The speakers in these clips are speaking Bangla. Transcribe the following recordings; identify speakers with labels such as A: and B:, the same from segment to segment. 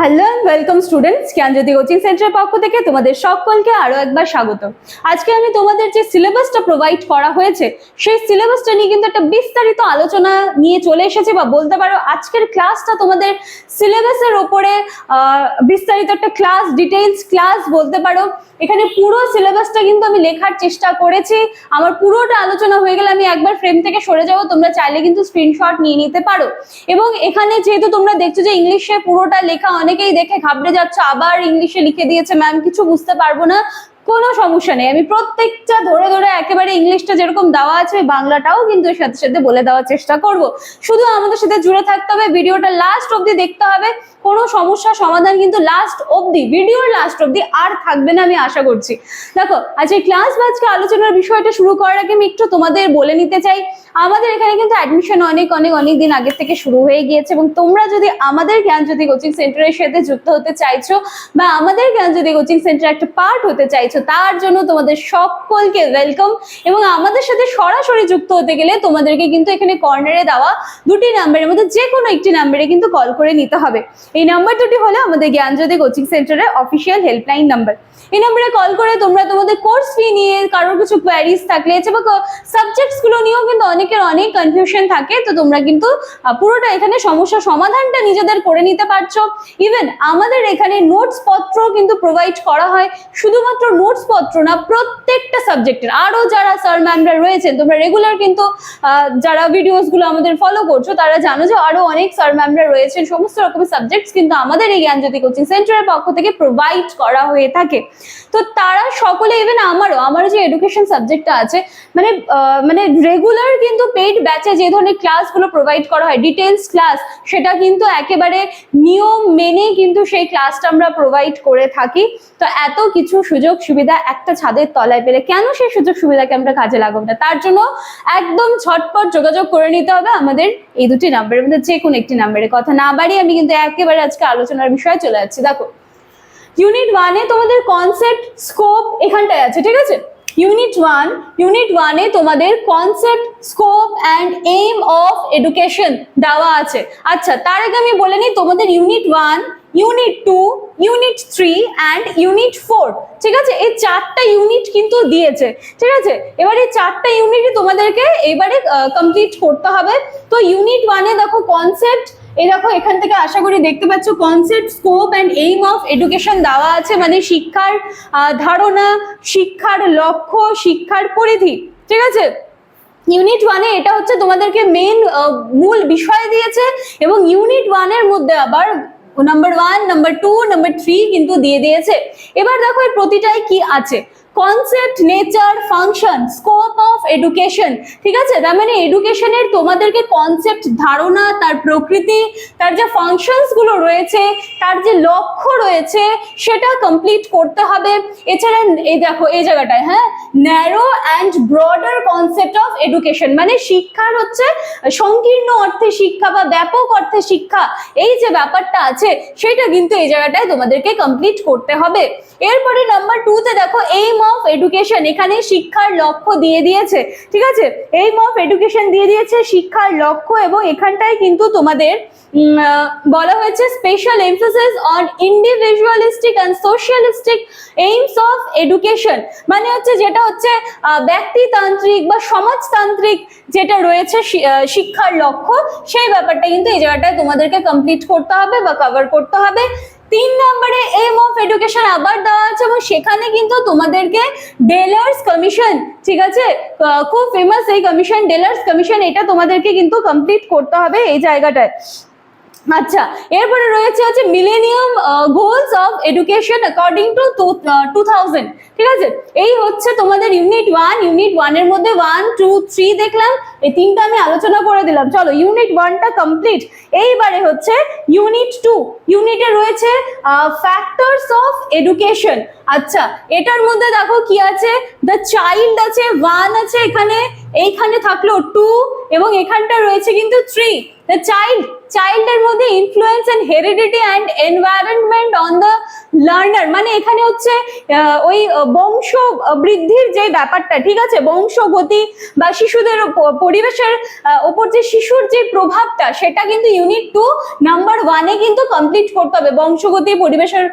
A: Hello welcome students Gyanjyoti coaching সেন্টারের পক্ষ থেকে তোমাদের সকলকে আরও একবার স্বাগত আজকে আমি তোমাদের যে সিলেবাসটা প্রোভাইড করা হয়েছে, সেই সিলেবাসটা নিয়ে কিন্তু একটা বিস্তারিত আলোচনা নিয়ে চলে এসেছি বা বলতে পারো আজকের ক্লাসটা তোমাদের সিলেবাসের ওপরে বিস্তারিত একটা ক্লাস ডিটেইলস ক্লাস বলতে পারো। এখানে পুরো সিলেবাসটা কিন্তু আমি লেখার চেষ্টা করেছি। আমার পুরোটা আলোচনা হয়ে গেলে আমি একবার ফ্রেম থেকে সরে যাব, তোমরা চাইলে কিন্তু স্ক্রিনশট নিয়ে নিতে পারো। এবং এখানে যেহেতু তোমরা দেখছ যে ইংলিশে পুরোটা লেখা অনেকেই দেখে ঘাবড়ে যাচ্ছে, আবার ইংলিশে লিখে দিয়েছে। ম্যাম কিছু বুঝতে পারব না। কোনো সমস্যা নেই। আমি প্রত্যেকটা ধরে ধরে একেবারে ইংলিশটা যেরকম দেওয়া আছে বাংলাটাও কিন্তু এর সাথে সাথে বলে দেওয়ার চেষ্টা করব। শুধু আমাদের সাথে জুড়ে থাকতে হবে, ভিডিওটা লাস্ট অবধি দেখতে হবে। কোনো সমস্যার সমাধান কিন্তু লাস্ট অবধি, ভিডিওর লাস্ট অবধি আর থাকবে না আমি আশা করছি। দেখো, আজকে ক্লাস বা আজকে আলোচনার বিষয়টা শুরু করার আগে আমি একটু তোমাদের বলে নিতে চাই। আমাদের এখানে কিন্তু অ্যাডমিশন অনেক অনেক অনেক দিন আগে থেকে শুরু হয়ে গিয়েছে এবং তোমরা যদি আমাদের জ্ঞান জ্ঞানজ্যোতি কোচিং সেন্টারের সাথে যুক্ত হতে চাইছো বা আমাদের জ্ঞান জ্ঞানজ্যোতি কোচিং সেন্টার একটা পার্ট হতে চাইছো তার জন্য তোমাদের সকলকে ওয়েলকাম এবং আমাদের সাথে সরাসরি যুক্ত হতে গেলে তোমাদেরকে কিন্তু এখানে কর্নারে দেওয়া দুটি নাম্বারের মধ্যে যে কোনো একটি নাম্বারে কিন্তু কল করে নিতে হবে। এই নাম্বার দুটি হলো আমাদের জ্ঞানজ্যোতি কোচিং সেন্টারের অফিসিয়াল হেল্পলাইন নাম্বার এই নাম্বারে কল করে তোমরা তোমাদের কোর্স ফি নিয়ে, কারোর কিছু কোয়ারিজ থাকলে বা সাবজেক্টসগুলো নিয়েও কিন্তু অনেকের অনেক কনফিউশন থাকে, তো তোমরা কিন্তু পুরোটা এখানে সমস্যা সমাধানটা নিজেদের করে নিতে পারছ। ইভেন আমাদের এখানে নোটস পত্র কিন্তু প্রোভাইড করা হয়, শুধুমাত্র নোটস পত্র না, প্রত্যেকটা সাবজেক্টের আরও যারা স্যার ম্যামরা রয়েছেন, তোমরা রেগুলার কিন্তু যারা ভিডিওসগুলো আমাদের ফলো করছ, তারা জানো যে আরও অনেক স্যার ম্যামরা রয়েছেন। সমস্ত রকমের সাবজেক্টস কিন্তু আমাদের এই জ্ঞান জ্ঞানজ্যোতি কোচিং সেন্টারের পক্ষ থেকে প্রোভাইড করা হয়ে থাকে। তো তারা সকলে ইভেন আমারও আমারও যে এডুকেশন সাবজেক্টটা আছে মানে মানে রেগুলার কিন্তু পেইড ব্যাচে যে ধরনের ক্লাসগুলো প্রোভাইড করা হয় ডিটেলস ক্লাস সেটা কিন্তু একেবারে নিয়ম মেনে কিন্তু সেই ক্লাসটা আমরা প্রোভাইড করে থাকি। তো এত কিছু সুযোগ সুবিধা একটা ছাদের তলায় পেলে কেন সেই সুযোগ সুবিধাকে আমরা কাজে লাগাবো না? তার জন্য একদম ঝটপট যোগাযোগ করে নিতে হবে আমাদের এই দুটি নাম্বারের মধ্যে, যে কোনো একটি নাম্বারে কথা। না বাড়িয়ে আমি কিন্তু একেবারে আজকে আলোচনার বিষয়ে চলে যাচ্ছি। দেখো ইউনিট ওয়ানে তোমাদের কনসেপ্ট স্কোপ এখানটায় আছে, ঠিক আছে? ইউনিট ওয়ান ইউনিট ওয়ানে তোমাদের concept scope and aim of education দেওয়া আছে। আচ্ছা তার আগে আমি বলে নিই, তোমাদের unit one unit two unit three and unit four ঠিক আছে? এই চারটা ইউনিট কিন্তু দিয়েছে। ঠিক আছে? এবার এই চারটা ইউনিটই তোমাদেরকে এবারে কমপ্লিট করতে হবে। তো ইউনিট ওয়ানে দেখো কনসেপ্ট এই দেখো, এখান থেকে আশা করি দেখতে পাচ্ছ concept scope and aim of education দেওয়া আছে। মানে শিক্ষার ধারণা, শিক্ষার লক্ষ্য, শিক্ষার পরিধি। ঠিক আছে? ইউনিট ওয়ানে এটা হচ্ছে তোমাদেরকে মেন মূল বিষয় দিয়েছে। এবং ইউনিট ওয়ানের মধ্যে আবার number one number two number three কিন্তু দিয়ে দিয়েছে। এবার দেখো এই প্রতিটাই কি আছে? Concept nature function scope of education ঠিক আছে? তার মানে এডুকেশনের তোমাদেরকে কনসেপ্ট ধারণা, তার প্রকৃতি, তার যে ফাংশনসগুলো রয়েছে, তার যে লক্ষ্য রয়েছে, সেটা কমপ্লিট করতে হবে। এছাড়া এই দেখো, এই জায়গাটায় হ্যাঁ? Narrow and broader concept of education মানে শিক্ষার হচ্ছে সংকীর্ণ অর্থে শিক্ষা বা ব্যাপক অর্থে শিক্ষা। এই যে ব্যাপারটা আছে, সেটা কিন্তু এই জায়গাটায় তোমাদেরকে কমপ্লিট করতে হবে। এরপরে নাম্বার টুতে দেখো এইম অফ এডুকেশন এখানে শিক্ষার লক্ষ্য দিয়ে দিয়েছে, ঠিক আছে? এইম অফ এডুকেশন দিয়ে দিয়েছে শিক্ষার লক্ষ্য এবং এখানটায় কিন্তু তোমাদের বলা হয়েছে special emphasis on individualistic and socialistic aims of education মানে হচ্ছে যেটা হচ্ছে ব্যক্তিতান্ত্রিক বা সমাজতান্ত্রিক যেটা রয়েছে শিক্ষার লক্ষ্য, সেই ব্যাপারটা কিন্তু এই জায়গাটায় তোমাদেরকে কমপ্লিট করতে হবে বা কভার করতে হবে। তিন নম্বরে এম অফ এডুকেশন আবার দেওয়া আছে এবং সেখানে কিন্তু তোমাদেরকে ডেলার্স কমিশন ঠিক আছে? খুব ফেমাস এই কমিশন ডেলার্স কমিশন এটা তোমাদেরকে কিন্তু কমপ্লিট করতে হবে এই জায়গাটায়। আচ্ছা এরপরে রয়েছে হচ্ছে millennium goals of education according to to ঠিক আছে? এই হচ্ছে তোমাদের ইউনিট ওয়ান ইউনিট ওয়ানের মধ্যে ওয়ান টু থ্রি দেখলাম, এই তিনটা আমি আলোচনা করে দিলাম। চলো ইউনিট ওয়ানটা কমপ্লিট এইবারে হচ্ছে ইউনিট টু ইউনিটে রয়েছে ফ্যাক্টরস অফ এডুকেশন আচ্ছা এটার মধ্যে দেখো কি আছে? দ্য চাইল্ড আছে ওয়ান আছে এখানে, এইখানে থাকল টু এবং এখানটা রয়েছে কিন্তু থ্রি দ্য চাইল্ড চাইল্ডের মধ্যে influence and heredity and environment on the learner মানে এখানে হচ্ছে ওই বংশ বৃদ্ধির যে ব্যাপারটা, ঠিক আছে? বংশগতি বা শিশুদের পরিবেশের ওপর যে শিশুর যে প্রভাবটা, সেটা কিন্তু ইউনিট টু নাম্বার ওয়ানে কিন্তু কমপ্লিট করতে হবে। বংশগতি পরিবেশের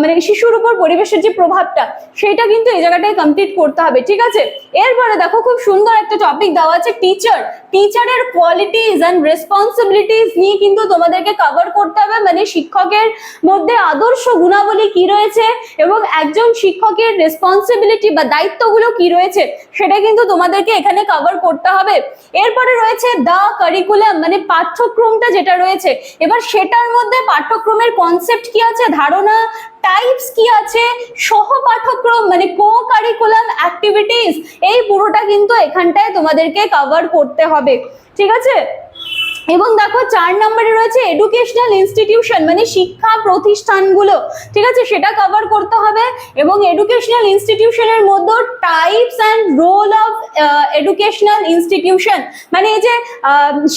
A: মানে শিশুর উপর পরিবেশের যে প্রভাবটা, সেটা কিন্তু এই জায়গাটায় কমপ্লিট করতে হবে, ঠিক আছে? এরপরে দেখো, খুব সুন্দর একটা টপিক দেওয়া আছে টিচার টিচারের কোয়ালিটিজ অ্যান্ড রেসপন্সিবিলিটিস নিয়ে কিন্তু তোমাদেরকে কভার করতে হবে মানে শিক্ষকের মধ্যে আদর্শ গুণাবলী কি রয়েছে এবং একজন শিক্ষকের রেসপন্সিবিলিটি বা দায়িত্বগুলো কি রয়েছে সেটা কিন্তু তোমাদেরকে এখানে কভার করতে হবে। এরপরে রয়েছে দা কারিকুলাম মানে পাঠ্যক্রমটা যেটা রয়েছে। এবার সেটার মধ্যে পাঠ্যক্রমের কনসেপ্ট কি আছে, ধারণা টাইপস কি আছে সহ পাঠ্যক্রম মানে কো কারিকুলাম অ্যাক্টিভিটিস এই পুরোটা কিন্তু এখানটায় তোমাদেরকে কভার করতে হবে। ঠিক আছে? এবং দেখো চার নম্বরে রয়েছে এডুকেশনাল ইনস্টিটিউশন মানে শিক্ষা প্রতিষ্ঠানগুলো। ঠিক আছে? সেটা কভার করতে হবে এবং এডুকেশনাল ইনস্টিটিউশনের মধ্যে types and role of educational institution মানে এই যে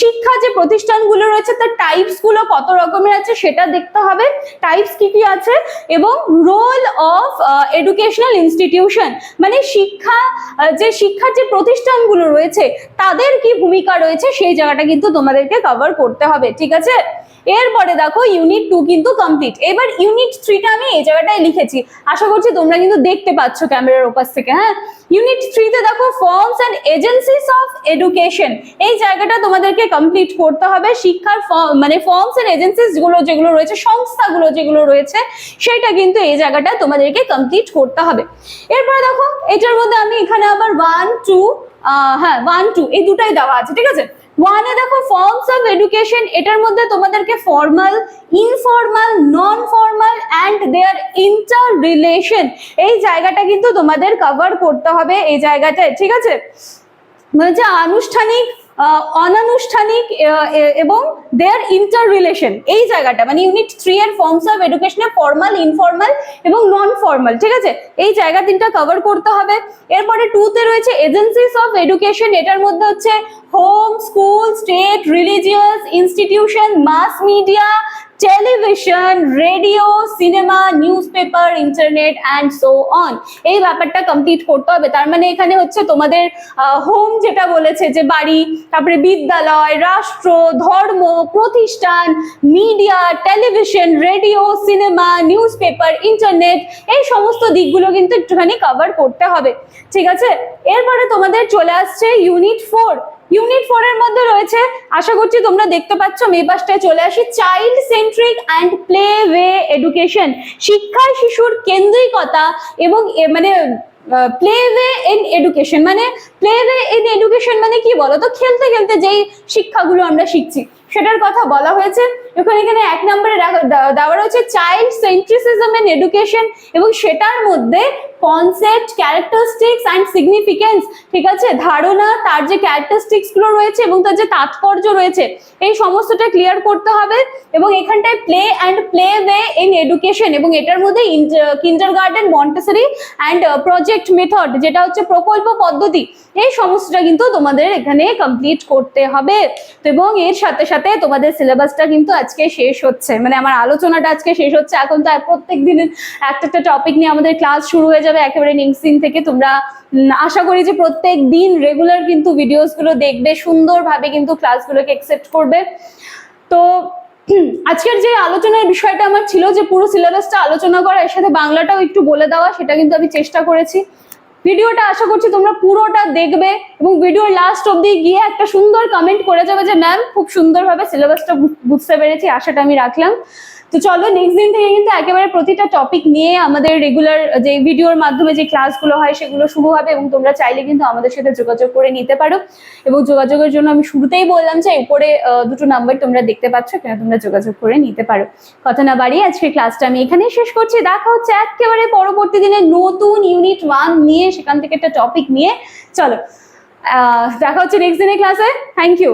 A: শিক্ষা যে প্রতিষ্ঠানগুলো রয়েছে, তার টাইপসগুলো কত রকমের আছে সেটা দেখতে হবে। টাইপস কি কি আছে? এবং রোল অফ এডুকেশনাল ইনস্টিটিউশন মানে শিক্ষা যে শিক্ষার যে প্রতিষ্ঠানগুলো রয়েছে, তাদের কি ভূমিকা রয়েছে সেই জায়গাটা কিন্তু তোমাদেরকে কভার করতে হবে, ঠিক আছে? এরপরে দেখো ইউনিট টু কিন্তু কমপ্লিট এবার ইউনিট থ্রিটা আমি এই জায়গাটায় লিখেছি। আশা করছি তোমরা কিন্তু দেখতে পাচ্ছ ক্যামেরার ওপাশ থেকে হ্যাঁ? ইউনিট থ্রিতে দেখো forms and agencies of education এই জায়গাটা তোমাদেরকে কমপ্লিট করতে হবে। শিক্ষার মানে ফর্মস অ্যান্ড এজেন্সিসগুলো যেগুলো রয়েছে, সংস্থাগুলো যেগুলো রয়েছে, সেটা কিন্তু এই জায়গাটা তোমাদেরকে কমপ্লিট করতে হবে। এরপরে দেখো, এটার মধ্যে আমি এখানে আবার ওয়ান টু হ্যাঁ ওয়ান টু এই দুটাই দেওয়া আছে, ঠিক আছে? ওয়ানে দেখো ফর্মস অফ এডুকেশন এটার মধ্যে তোমাদেরকে formal informal non formal and their inter relation এই জায়গাটা কিন্তু তোমাদের কভার করতে হবে, এই জায়গাটায় ঠিক আছে? আনুষ্ঠানিক অনানুষ্ঠানিক এবং দেয়ার ইন্টার রিলেশন এই জায়গাটা মানে ইউনিট থ্রি এর ফর্মস অফ এডুকেশনে ফর্মাল ইনফর্মাল এবং নন ফর্মাল ঠিক আছে? এই জায়গা তিনটা কভার করতে হবে। এরপরে টুতে রয়েছে এজেন্সিস অফ এডুকেশন এটার মধ্যে হচ্ছে home school state religious institution mass media television radio cinema news paper internet and so on এই ব্যাপারটা কমপ্লিট করতে হবে। তার মানে এখানে হচ্ছে তোমাদের হোম যেটা বলেছে যে বাড়ি, তারপরে বিদ্যালয়, রাষ্ট্র, ধর্ম, প্রতিষ্ঠান media television radio cinema news paper internet এই সমস্ত দিকগুলো কিন্তু একটুখানি কভার করতে হবে। ঠিক আছে? এরপরে তোমাদের চলে আসছে ইউনিট ফোর ইউনিট ফোর এর মধ্যে রয়েছে, আশা করছি তোমরা দেখতে পাচ্ছ মে পাশটায় চলে আসি। Child centric and play way education শিক্ষায় শিশুর কেন্দ্রিকতা এবং মানে প্লে ওয়ে ইন এডুকেশন মানে প্লে ওয়ে ইন এডুকেশন মানে কি বলো তো? খেলতে খেলতে যেই শিক্ষাগুলো আমরা শিখছি, সেটার কথা বলা হয়েছে। এখন এখানে এক নম্বরে দেওয়া রয়েছে চাইল্ড সেন্ট্রিসিজম ইন এডুকেশন এবং সেটার মধ্যে কনসেপ্ট ক্যারেক্টারিস্টিক্স অ্যান্ড সিগনিফিকেন্স ঠিক আছে? ধারণা, তার যে ক্যারেক্টারিস্টিক্সগুলো রয়েছে এবং তার যে তাৎপর্য রয়েছে, এই সমস্তটা ক্লিয়ার করতে হবে এবং এখানটায় play and play way in education এবং এটার মধ্যে kindergarten Montessori and project method যেটা হচ্ছে প্রকল্প পদ্ধতি, এই সমস্তটা কিন্তু তোমাদের এখানে কমপ্লিট করতে হবে। এবং এর সাথে সাথে তোমাদের সিলেবাসটা কিন্তু আজকে শেষ হচ্ছে। মানে আমার আলোচনাটা আজকে শেষ হচ্ছে। এখন তো প্রত্যেক দিনের একটা একটা টপিক নিয়ে আমাদের ক্লাস শুরু হয়ে যাবে একেবারে নেক্সট থেকে। তোমরা আশা করি যে প্রত্যেক দিন রেগুলার কিন্তু ভিডিওসগুলো দেখবে, সুন্দরভাবে কিন্তু ক্লাসগুলোকে একসেপ্ট করবে। তো, আজকের যে আলোচনার বিষয়টা আমার ছিল যে পুরো সিলেবাসটা আলোচনা করা, এর সাথে বাংলাটাও একটু বলে দেওয়া, সেটা কিন্তু আমি চেষ্টা করেছি। ভিডিওটা আশা করছি তোমরা পুরোটা দেখবে এবং ভিডিওর লাস্ট অবধি গিয়ে একটা সুন্দর কমেন্ট করে যাবে যে ম্যাম খুব সুন্দরভাবে সিলেবাসটা বুঝতে পেরেছি, আশাটা আমি রাখলাম। তো চলো নেক্সট দিন থেকে কিন্তু একেবারে প্রতিটা টপিক নিয়ে আমাদের রেগুলার যে ভিডিওর মাধ্যমে যে ক্লাসগুলো হয় সেগুলো শুরু হবে এবং তোমরা চাইলে কিন্তু আমাদের সাথে যোগাযোগ করে নিতে পারো। এবং যোগাযোগের জন্য আমি শুরুতেই বললাম যে উপরে দুটো নাম্বার তোমরা দেখতে পাচ্ছ কেন তোমরা যোগাযোগ করে নিতে পারো। কথা না বাড়িয়ে আজকের ক্লাসটা আমি এখানেই শেষ করছি। দেখা হচ্ছে একেবারে পরবর্তী দিনে নতুন ইউনিট ওয়ান নিয়ে সেখান থেকে একটা টপিক নিয়ে। চলো দেখা হচ্ছে নেক্সট দিনের ক্লাসে থ্যাংক ইউ